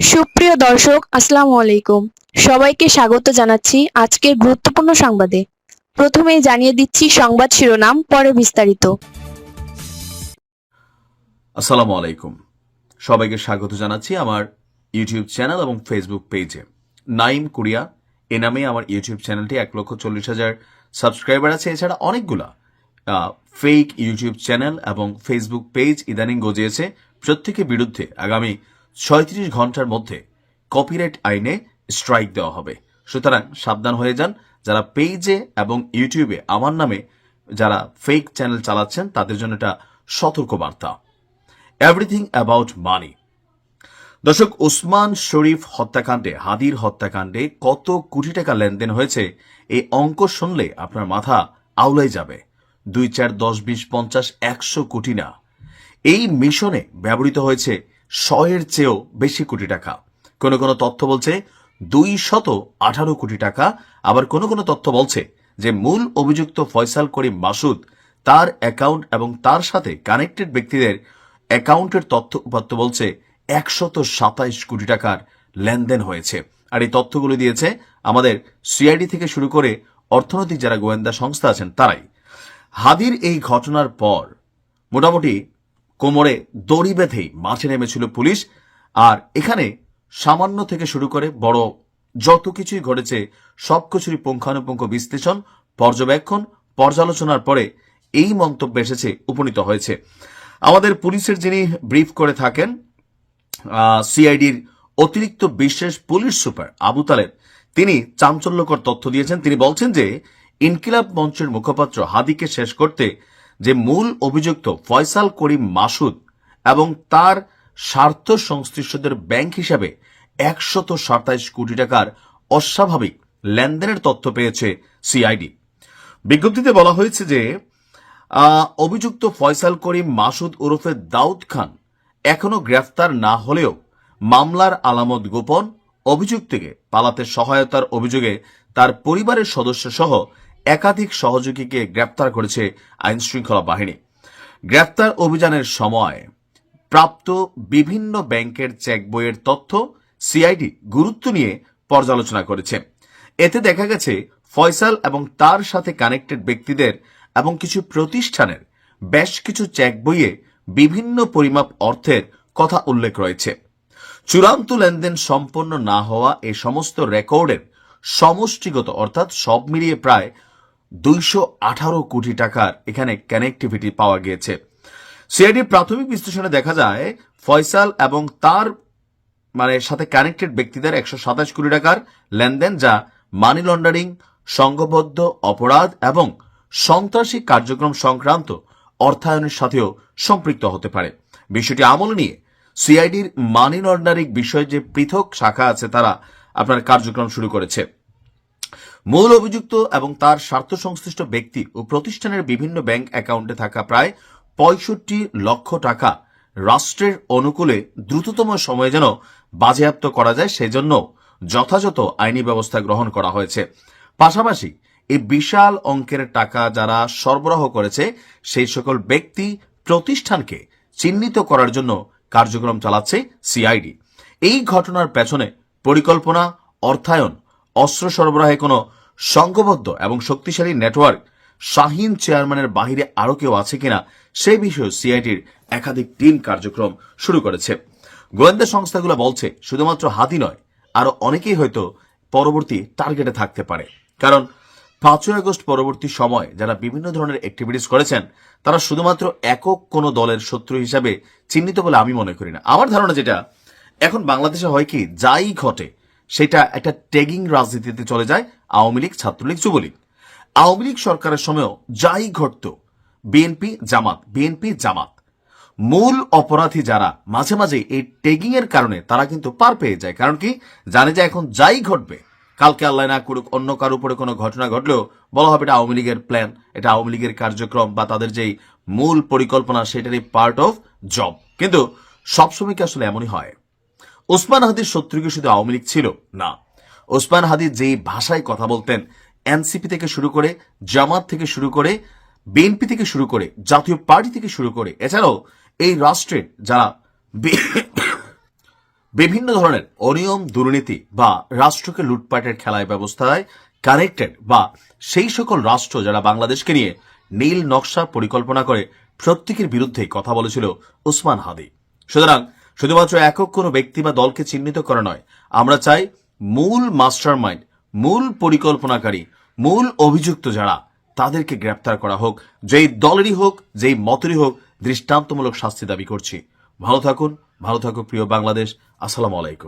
সুপ্রিয় দর্শক, আসসালামু আলাইকুম। সবাইকে স্বাগত জানাচ্ছি আজকের গুরুত্বপূর্ণ সংবাদে। প্রথমেই জানিয়ে দিচ্ছি সংবাদ শিরোনাম, পরে বিস্তারিত। আসসালামু আলাইকুম। সবাইকে স্বাগত জানাচ্ছি আমার ইউটিউব চ্যানেল এবং ফেসবুক পেজে। নাইম কুরিয়া, এ নামে আমার ইউটিউব চ্যানেলটি এক লক্ষ চল্লিশ হাজার সাবস্ক্রাইবার আছে। এছাড়া অনেকগুলা ফেক ইউটিউব চ্যানেল এবং ফেসবুক পেজ ইদানিং গজিয়েছে। প্রত্যেকের বিরুদ্ধে আগামী ছয়ত্রিশ ঘণ্টার মধ্যে কপিরাইট আইনে স্ট্রাইক দেওয়া হবে। সুতরাং সাবধান হয়ে যান। যারা পেজে এবং ইউটিউবে আমার নামে যারা ফেক চ্যানেল চালাচ্ছেন, তাদের জন্য এটা সতর্ক বার্তা এভরিথিং অ্যাবাউট মানি দর্শক, ওসমান শরীফ হত্যাকাণ্ডে, হাদির হত্যাকাণ্ডে কত কোটি টাকা লেনদেন হয়েছে, এই অঙ্ক শুনলে আপনার মাথা আউলাই যাবে। দুই চার দশ বিশ পঞ্চাশ একশো কোটি না। এই মিশনে ব্যবহৃত হয়েছে শয়ের চেয়েও বেশি কোটি টাকা। কোন কোন তথ্য বলছে দুই শত আঠারো কোটি টাকা, আবার কোন কোন তথ্য বলছে যে মূল অভিযুক্ত ফয়সাল করিম মাসুদ তার অ্যাকাউন্ট এবং তার সাথে কানেক্টেড ব্যক্তিদের অ্যাকাউন্টের তথ্য উপাত্ত বলছে একশত সাতাইশ কোটি টাকার লেনদেন হয়েছে। আর এই তথ্যগুলো দিয়েছে আমাদের সিআইডি থেকে শুরু করে অর্থনৈতিক যারা গোয়েন্দা সংস্থা আছেন তারাই। হাদির এই ঘটনার পর মোটামুটি কোমরে দড়ি বেঁধেই মাঠে নেমেছিল পুলিশ। আর এখানে সামান্য থেকে শুরু করে বড় যত কিছুই ঘটেছে সবকিছুরই পুঙ্খানুপুঙ্খ বিশ্লেষণ, পর্যবেক্ষণ, পর্যালোচনার পরে এই মন্তব্য এসেছে, উপনীত হয়েছে। আমাদের পুলিশের যিনি ব্রিফ করে থাকেন সিআইডির অতিরিক্ত বিশেষ পুলিশ সুপার আবু তালেব, তিনি চাঞ্চল্যকর তথ্য দিয়েছেন। তিনি বলছেন যে, ইনকিলাব মঞ্চের মুখপাত্র হাদিকে শেষ করতে যে মূল অভিযুক্ত ফয়সাল করিম মাসুদ এবং তার স্বার্থ সংশ্লিষ্টদের ব্যাংক হিসাবে একশত সাতাইশ কোটি টাকার অস্বাভাবিক লেনদেনের তথ্য পেয়েছে সিআইডি। বিজ্ঞপ্তিতে বলা হয়েছে যে অভিযুক্ত ফয়সাল করিম মাসুদ ওরফে দাউদ খান এখনও গ্রেফতার না হলেও মামলার আলামত গোপন, অভিযুক্তকে পালাতে সহায়তার অভিযোগে তার পরিবারের সদস্য সহ একাধিক সহযোগীকে গ্রেপ্তার করেছে আইন শৃঙ্খলা বাহিনী। গ্রেপ্তার অভিযানের সময় প্রাপ্ত বিভিন্ন ব্যাংকের চেক বইয়ের তথ্য সিআইডি গুরুত্ব নিয়ে পর্যালোচনা করেছে। এতে দেখা গেছে, ফয়সাল এবং তার সাথে কানেক্টেড ব্যক্তিদের এবং কিছু প্রতিষ্ঠানের বেশ কিছু চেক বইয়ে বিভিন্ন পরিমাপ অর্থের কথা উল্লেখ রয়েছে। চূড়ান্ত লেনদেন সম্পন্ন না হওয়া এ সমস্ত রেকর্ডের সমষ্টিগত অর্থাৎ সব মিলিয়ে প্রায় দুইশো আঠারো কোটি টাকার এখানে কানেক্টিভিটি পাওয়া গিয়েছে। সিআইডির প্রাথমিক বিশ্লেষণে দেখা যায়, ফয়সাল এবং তার মানে সাথে কানেক্টেড ব্যক্তিদের একশো সাতাশ কোটি টাকার লেনদেন যা মানি লন্ডারিং সংঘবদ্ধ অপরাধ এবং সন্ত্রাসী কার্যক্রম সংক্রান্ত অর্থায়নের সাথেও সম্পৃক্ত হতে পারে। বিষয়টি আমল নিয়ে সিআইডির মানি লন্ডারিং বিষয়ে যে পৃথক শাখা আছে তারা আপনার কার্যক্রম শুরু করেছে। মূল অভিযুক্ত এবং তার স্বার্থ সংশ্লিষ্ট ব্যক্তি ও প্রতিষ্ঠানের বিভিন্ন ব্যাংক অ্যাকাউন্টে থাকা প্রায় পঁয়ষট্টি লক্ষ টাকা রাষ্ট্রের অনুকূলে দ্রুততম সময়ে যেন বাজেয়াপ্ত করা যায়, সেজন্য যথাযথ আইনি ব্যবস্থা গ্রহণ করা হয়েছে। পাশাপাশি এই বিশাল অঙ্কের টাকা যারা সরবরাহ করেছে, সেই সকল ব্যক্তি প্রতিষ্ঠানকে চিহ্নিত করার জন্য কার্যক্রম চালাচ্ছে সিআইডি। এই ঘটনার পেছনে পরিকল্পনা, অর্থায়ন অস্ত্র সরবরাহে কোনো সংঘবদ্ধ এবং শক্তিশালী নেটওয়ার্ক শাহিন চেয়ারম্যানের বাহিরে আরও কেউ আছে কিনা সেই বিষয়ে সিআইটির একাধিক টিম কার্যক্রম শুরু করেছে। গোয়েন্দা সংস্থাগুলো বলছে, শুধুমাত্র হাতি নয়, আরও অনেকেই হয়তো পরবর্তী টার্গেটে থাকতে পারে। কারণ পাঁচই আগস্ট পরবর্তী সময় যারা বিভিন্ন ধরনের অ্যাক্টিভিটিস করেছেন, তারা শুধুমাত্র একক কোনো দলের শত্রু হিসাবে চিহ্নিত বলে আমি মনে করি না। আমার ধারণা যেটা, এখন বাংলাদেশে হয় কি, যাই ঘটে সেটা একটা ট্যাগিং রাজনীতিতে চলে যায়, আওয়ামী লীগ, ছাত্রলীগ, যুবলীগ। আওয়ামী লীগ সরকারের সময়ও যাই ঘটত, বিএনপি, জামাত বিএনপি, জামাত। মূল অপরাধী যারা, মাঝে মাঝে এই ট্যাগিং এর কারণে তারা কিন্তু পার পেয়ে যায়। কারণ কি? জানে যে এখন যাই ঘটবে, কালকে আল্লাহ না করুক, অন্য কার উপরে কোনো ঘটনা ঘটলেও বলা হবে এটা আওয়ামী লীগের প্ল্যান এটা আওয়ামী লীগের কার্যক্রম বা তাদের যেই মূল পরিকল্পনা, সেটারই পার্ট অফ জব কিন্তু সবসময় কি আসলে এমনই হয়? ওসমান হাদির শত্রু কি শুধু আওয়ামী লীগ ছিল না। ওসমান হাদি যেই ভাষায় কথা বলতেন, এনসিপি থেকে শুরু করে, জামাত থেকে শুরু করে, বিএনপি থেকে শুরু করে, জাতীয় পার্টি থেকে শুরু করে, এছাড়াও এই রাষ্ট্রের যারা বিভিন্ন ধরনের অনিয়ম, দুর্নীতি বা রাষ্ট্রকে লুটপাটের খেলায় ব্যবস্থায় কানেক্টেড বা সেই সকল রাষ্ট্র যারা বাংলাদেশকে নিয়ে নীল নকশা পরিকল্পনা করে প্রত্যেকের বিরুদ্ধে কথা বলেছিল ওসমান হাদি। সুতরাং শুধুমাত্র একক কোনো ব্যক্তি বা দলকে চিহ্নিত করা নয়। আমরা চাই মূল মাস্টার মাইন্ড মূল পরিকল্পনাকারী, মূল অভিযুক্ত যারা তাদেরকে গ্রেপ্তার করা হোক, যেই দলেরই হোক, যেই মতেরই হোক, দৃষ্টান্তমূলক শাস্তি দাবি করছি। ভালো থাকুন, ভালো থাকুক প্রিয় বাংলাদেশ। আসসালামু আলাইকুম।